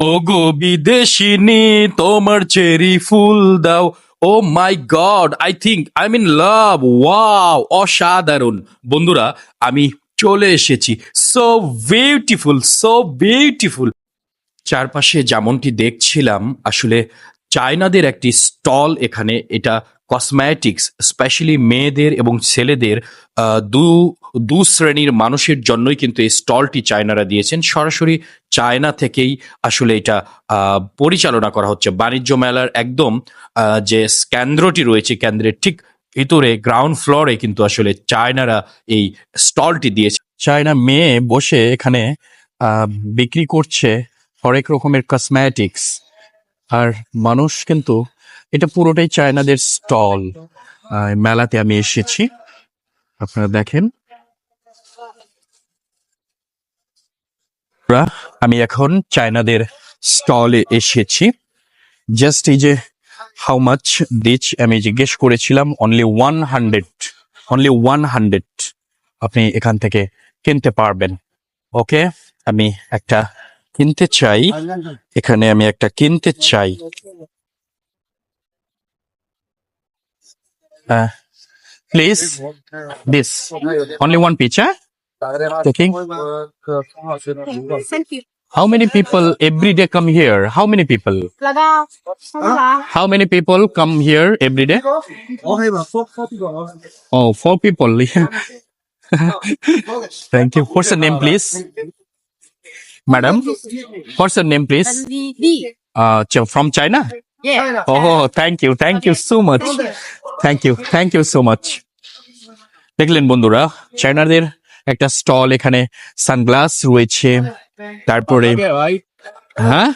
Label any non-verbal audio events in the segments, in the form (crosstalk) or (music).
ও গো বিদেশিনী তোমার চেরি ফুল দাও। ও my god, I think, I mean love, wow, অসাধারণ। বন্ধুরা, আমি চলে এসেছি। So beautiful so beautiful. চারপাশে যেমনটি দেখছিলাম, আসলে চায়নাদের একটি স্টল এখানে, এটা কসমেটিক্স স্পেশালি মেয়েদের এবং ছেলেদের দু দু শ্রেণির মানুষের জন্যই কিন্তু এই স্টলটি চায়নারা দিয়েছেন। সরাসরি চায়না থেকেই আসলে এটা পরিচালনা করা হচ্ছে। বাণিজ্য মেলার একদম যে কেন্দ্রটি রয়েছে কেন্দ্রের ঠিক ভিতরে, গ্রাউন্ড ফ্লোরে কিন্তু আসলে চায়নারা এই স্টলটি দিয়েছে। চায়না মেয়ে বসে এখানে বিক্রি করছে হরেক রকমের কসমেটিক্স আর মানুষ কিন্তু এটা পুরোটাই চায়নাদের স্টল। মেলাতে আমি এসেছি। আপনারা দেখেন। আমি এখন চায়নাদের স্টলে এসেছি। জাস্ট এই যে হাউ মাচ দিচ আমি জিজ্ঞেস করেছিলাম only one hundred only one hundred আপনি এখান থেকে কিনতে পারবেন। ওকে, আমি একটা কিনতে চাই। এখানে আমি একটা কিনতে চাই। Uh, please, this only one picture. Taking. How many people every day come here? How many people? How many people come here every day? Oh, four people. (laughs) Thank you. What's your name, please? Madam, what's your name, please? Uh, from China? Yeah. Oh, thank you. Thank you so much. Thank you. Thank you so much. দেখলেন বন্ধুরা চায়নাদের একটা stall এখানে sunglass রয়েছে। তারপরে হ্যাঁ?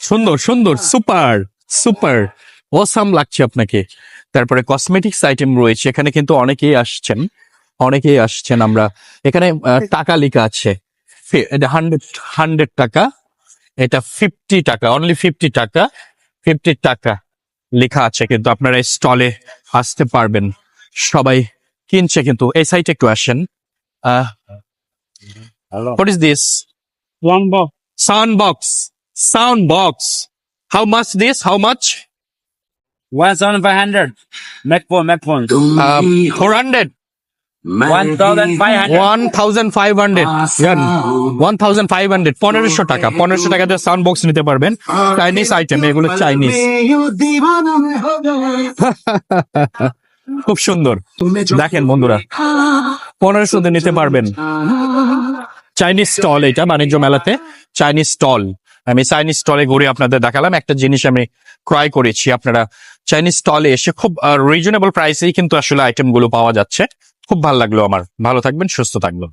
সুন্দর সুন্দর super super awesome লাগছে আপনাকে। তারপরে কসমেটিক্স আইটেম রয়েছে এখানে কিন্তু অনেকেই আসছেন। অনেকেই আসছেন আমরা। এখানে টাকা লেখা আছে। হান্ড্রেড হান্ড্রেড টাকা। এটা ফিফটি টাকা অনলি ফিফটি টাকা ফিফটি টাকা লেখা আছে কিন্তু আপনারা স্টলে আসতে পারবেন। সবাই কিনছে কিন্তু এই সাইটে একটু আসেন। হান্ড্রেড পনেরোশো টাকা পনেরোশো টাকা দিয়ে সাউন্ড বক্স নিতে পারবেন। চাইনিজ আইটেম এগুলো চাইনিজ (laughs) খুব সুন্দর। দেখেন বন্ধুরা। পনেরোশো দিয়ে নিতে পারবেন। চাইনিজ স্টল এটা বাণিজ্য মেলাতে। চাইনিজ স্টল আমি চাইনিজ স্টলে ঘুরে আপনাদের দেখালাম। একটা জিনিস আমি ক্রয় করেছি আপনারা। চাইনিজ স্টলে এসে খুব রিজনেবল প্রাইসেই কিন্তু আসলে আইটেমগুলো পাওয়া যাচ্ছে। খুব ভালো লাগল আমার। ভালো থাকবেন সুস্থ থাকবেন।